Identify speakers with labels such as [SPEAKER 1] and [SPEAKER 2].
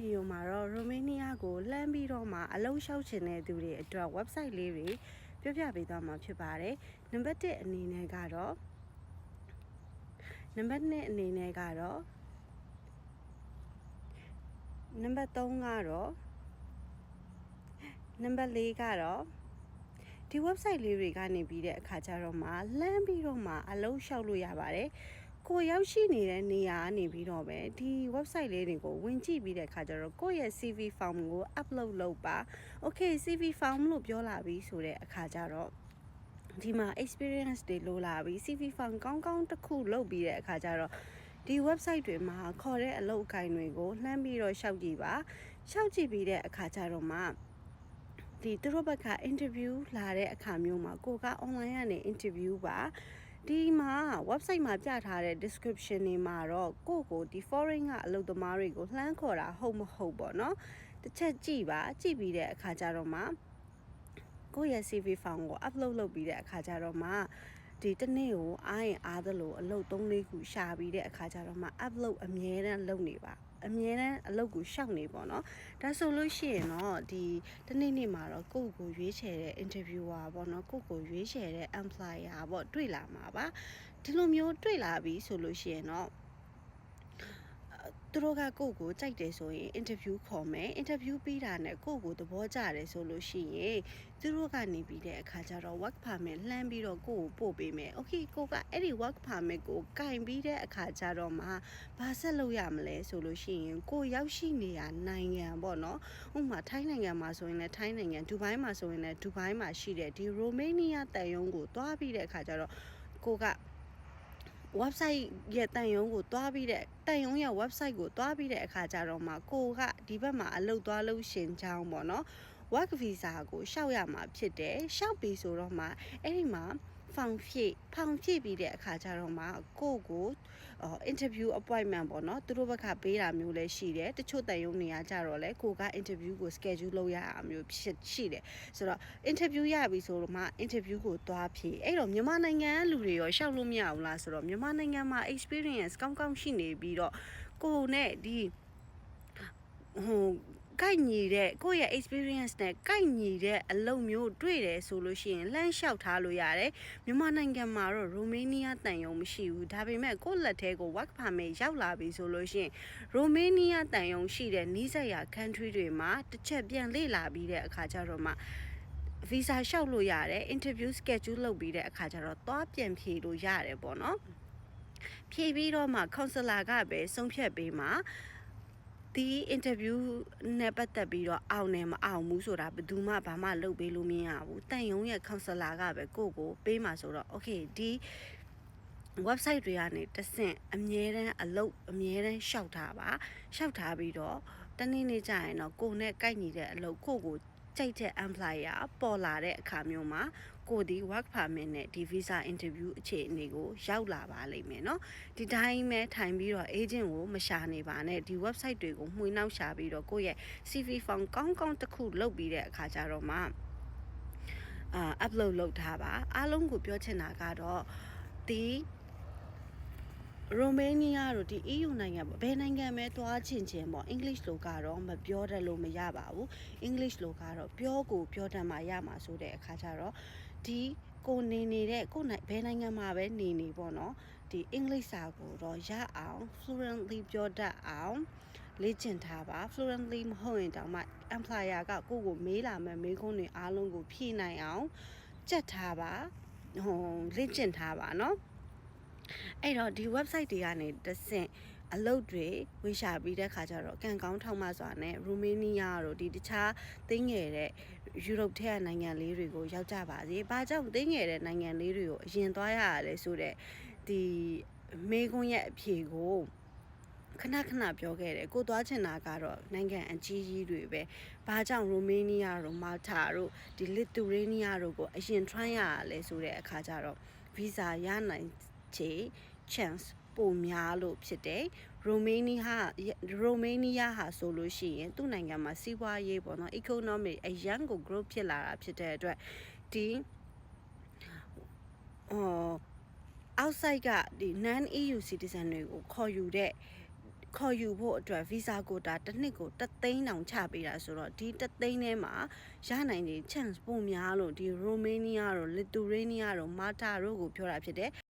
[SPEAKER 1] ဗီဒီယိုမှာတော့ရိုမေးနီးယားကိုလှမ်းပြီးတော့မှအလုံးလျှောက်ချင်တဲ့သူတွေအတွက် website လေးတွေပြောပြပေးသွားမှာဖြစ်ပါတယ်နံပါတ်1အနေနဲ့ကတော့နံပါတ်2အနေနဲ့ကတော့နံပါတ်3ကတော့နံပါတ်4ကတော့ဒီ website လေးတွေကနေပြီးတဲ့အခါကျတော့မှလှမ်းပြီးတော့မှအလုံးလျှောက်လို့ရပါတယ် ကိုရောက်ရှိနေတဲ့နေရာကနေပြီးတော့ပဲဒီ website လေးတွေကိုဝင်ကြည့်ပြီးတဲ့အခါကျတော့ကိုယ့်ရဲ့ CV form ကို upload လုပ်ပါ okay CV form လို့ပြောလာပြီဆိုတဲ့အခါကျတော့ဒီမှာ experience တွေလိုလာပြီ CV form ကောင်းကောင်းတစ်ခုလုပ်ပြီးတဲ့အခါကျတော့ဒီ website တွေမှာခေါ်တဲ့အလုပ်အကိုင်တွေကိုလှမ်းပြီးတော့ရှောက်ကြည့်ပါရှောက်ကြည့်ပြီးတဲ့အခါကျတော့မှဒီသူတို့ဘက်က interview လာတဲ့အခါမျိုးမှာကိုက online ကနေ interview ပါ ဒီမှာ website မှာပြထားတဲ့ description တွေမှာတော့ကိုယ့်ကိုဒီ foreign ကအလုပ်သမားတွေကိုလှမ်းခေါ်တာဟုတ်မဟုတ်ပေါ့နော်တစ်ချက်ကြည့်ပါကြည့်ပြီးတဲ့အခါကျတော့မှကိုယ့်ရဲ့ CV form ကို upload လုပ်ပြီးတဲ့အခါကျတော့မှဒီတစ်နေ့ကိုအားရင်အားသလိုအလုပ်၃လေးခုရှာပြီးတဲ့အခါကျတော့မှ upload အမြဲတမ်းလုပ်နေပါ အမြဲတမ်းအလုပ်ကိုရှောက်နေပေါ့နော်ဒါဆိုလို့ရှိရင်တော့ဒီတနေ့နေ့မှာတော့ကိုယ့်ကိုရွေးချယ်တဲ့ interviewer ပေါ့နော်ကိုယ့်ကိုရွေးချယ်တဲ့ employer ပေါ့တွေ့လာမှာပါဒီလိုမျိုးတွေ့လာပြီဆိုလို့ရှိရင်တော့ သူတို့ကကိုယ့်ကိုကြိုက်တယ်ဆိုရင် interview ခေါ်မယ် interview ပြီးတာနဲ့ကိုယ့်ကိုသဘောကျတယ်ဆိုလို့ရှိရင်သူတို့ကနေပြီးတဲ့အခါကျတော့ work permit လှမ်းပြီးတော့ကိုယ့်ကိုပို့ပေးမယ် okay ကိုကအဲ့ဒီ work permit ကိုကင်ပြီးတဲ့အခါကျတော့မှဘာဆက်လုပ်ရမလဲဆိုလို့ရှိရင်ကိုရောက်ရှိနေရနိုင်ငံပေါ့နော်ဥပမာထိုင်းနိုင်ငံမှာဆိုရင်လည်းထိုင်းနိုင်ငံဒူဘိုင်းမှာဆိုရင်လည်းဒူဘိုင်းမှာရှိတဲ့ဒီရိုမေးနီးယားတန်ယုံကိုတွားပြီးတဲ့အခါကျတော့ကိုက website ရဲ့တန်ယုံကိုတွားပြီးတဲ့တန်ယုံရဲ့ website ကိုတွားပြီးတဲ့အခါကျတော့မှကိုကဒီဘက်မှာအလုပ်သွားလို့ရှင်ချောင်းပေါ့နော် work visa ကိုရှောက်ရမှာဖြစ်တယ်ရှောက်ပြီဆိုတော့မှအဲ့ဒီမှာ ဖောင်ဖြည့်ဖောင်ဖြည့်ပြီးတဲ့အခါကျတော့မှကိုကို interview appointment ပေါ့နော်သူတို့ဘက်ကပေးတာမျိုးလည်းရှိတယ်တချို့တန်ယုံနေရကြတော့လဲကိုက interview ကို schedule လုပ်ရတာမျိုးဖြစ်ရှိတယ်ဆိုတော့ interview ရပြီဆိုတော့မှ interview ကိုသွားဖြည့်အဲ့တော့မြန်မာနိုင်ငံကလူတွေရောရှောက်လို့မရဘူးလားဆိုတော့မြန်မာနိုင်ငံမှာ experience ကောင်းကောင်းရှိနေပြီးတော့ကိုနဲ့ဒီဟို ကိုက်ညီတဲ့ကိုယ့်ရဲ့ experience နဲ့ကိုက်ညီတဲ့အလုပ်မျိုးတွေ့တယ်ဆိုလို့ရှိရင်လှမ်းလျှောက်ထားလို့ရတယ်မြန်မာနိုင်ငံမှာတော့ရိုမေးနီးယားတန်ယုံမရှိဘူးဒါပေမဲ့ကိုယ့်လက်ထဲကို work permit ရောက်လာပြီဆိုလို့ရှိရင်ရိုမေးနီးယားတန်ယုံရှိတဲ့နီးစပ်ရာ country တွေမှာတစ်ချက်ပြန်လေ့လာပြီးတဲ့အခါကျတော့မှ visa လျှောက်လို့ရတယ် interview schedule လုပ်ပြီးတဲ့အခါကျတော့သွားပြန်ဖြေလို့ရတယ်ပေါ့နော်ဖြေပြီးတော့မှ counselor ကပဲဆုံးဖြတ်ပေးမှာ ဒီ interview နဲ့ပတ်သက်ပြီးတော့အောင်တယ်မအောင်ဘူးဆိုတာဘယ်သူမှဘာမှလုပ်ပေးလို့မရဘူးတန်ယုံရဲ့ counselor ကပဲကိုယ့်ကိုပေးမှာဆိုတော့ okay ဒီ website တွေကနေတဆင့်အမြဲတမ်းအလုပ်အမြဲတမ်းရှောက်ထားပါရှောက်ထားပြီးတော့တနေ့နေ့ကျရင်တော့ကိုယ်နဲ့ကိုက်ညီတဲ့အလုပ်ကိုယ့်ကိုကြိုက်တဲ့ employer ပေါ်လာတဲ့အခါမျိုးမှာ ကိုဒီ work permit နဲ့ဒီ visa interview အခြေအနေကိုရောက်လာပါလိမ့်မယ်နော်ဒီတိုင်းပဲထိုင်ပြီးတော့ agent ကိုမရှာနေပါနဲ့ဒီ website တွေကိုမှွေနှောက်ရှာပြီးတော့ကိုယ့်ရဲ့ CV form ကောင်းကောင်းတစ်ခုလုပ်ပြီးတဲ့အခါကျတော့မှအာ upload လုပ်ထားပါအားလုံးကိုပြောချင်တာကတော့ဒီရိုမေးနီးယားတို့ဒီ EU နိုင်ငံပေါ့ဘယ်နိုင်ငံပဲသွားချင်ချင်ပေါ့အင်္ဂလိပ်လိုကတော့မပြောတတ်လို့မရပါဘူးအင်္ဂလိပ်လိုကတော့ပြောကိုပြောတတ်မှရမှာဆိုတဲ့အခါကျတော့ ဒီကိုနေနေတဲ့ကိုနိုင်ဘယ်နိုင်ငံမှာပဲနေနေပေါ့နော်ဒီအင်္ဂလိပ်စာကိုတော့ရအောင် fluently ပြောတတ်အောင်လေ့ကျင့်ထားပါ fluently မဟုတ်ရင်တောင်မှ employer ကကိုကိုမေးလာမဲ့မေးခွန်းတွေအားလုံးကိုဖြေနိုင်အောင်ကြက်ထားပါဟိုလေ့ကျင့်ထားပါနော်အဲ့တော့ဒီ website တွေကနေတဆင့် အလုပ်တွေဝေရှာပြီးတဲ့ခါကျတော့ကံကောင်းထောက်မစွာနဲ့ရိုမေးနီးယားတို့ဒီတခြားသိငယ်တဲ့ယူရိုပထဲကနိုင်ငံလေးတွေကိုရောက်ကြပါစေ။ဘာကြောင့်သိငယ်တဲ့နိုင်ငံလေးတွေကိုအရင်သွားရရလဲဆိုတော့ဒီမေကွန်းရဲ့အဖြေကိုခဏခဏပြောခဲ့တယ်ကိုသွားချင်တာကတော့နိုင်ငံအကြီးကြီးတွေပဲဘာကြောင့်ရိုမေးနီးယားတို့မာတာတို့ဒီလစ်တူရေးနီးယားတို့ကိုအရင် try ရရလဲဆိုတဲ့အခါကျတော့ visa ရနိုင်ချေ chance ပိုများလို့ဖြစ်တယ်ရိုမေးနီးယားရိုမေးနီးယားဟာဆိုလို့ရှိရင်သူ့နိုင်ငံမှာစီးပွားရေးပေါ့နော် economic အရန်ကို growth ဖြစ်လာတာဖြစ်တဲ့အတွက်ဒီအော် outside ကဒီ non EU citizen တွေကိုခေါ်ယူတဲ့ခေါ်ယူဖို့အတွက် visa quota တစ်နှစ်ကိုတစ်သိန်းတောင်ချပေးတာဆိုတော့ဒီတစ်သိန်းထဲမှာရနိုင်တဲ့ chance ပုံများလို့ဒီ Romania တို့ Lithuania တို့ Malta တို့ကိုပြောတာဖြစ်တယ်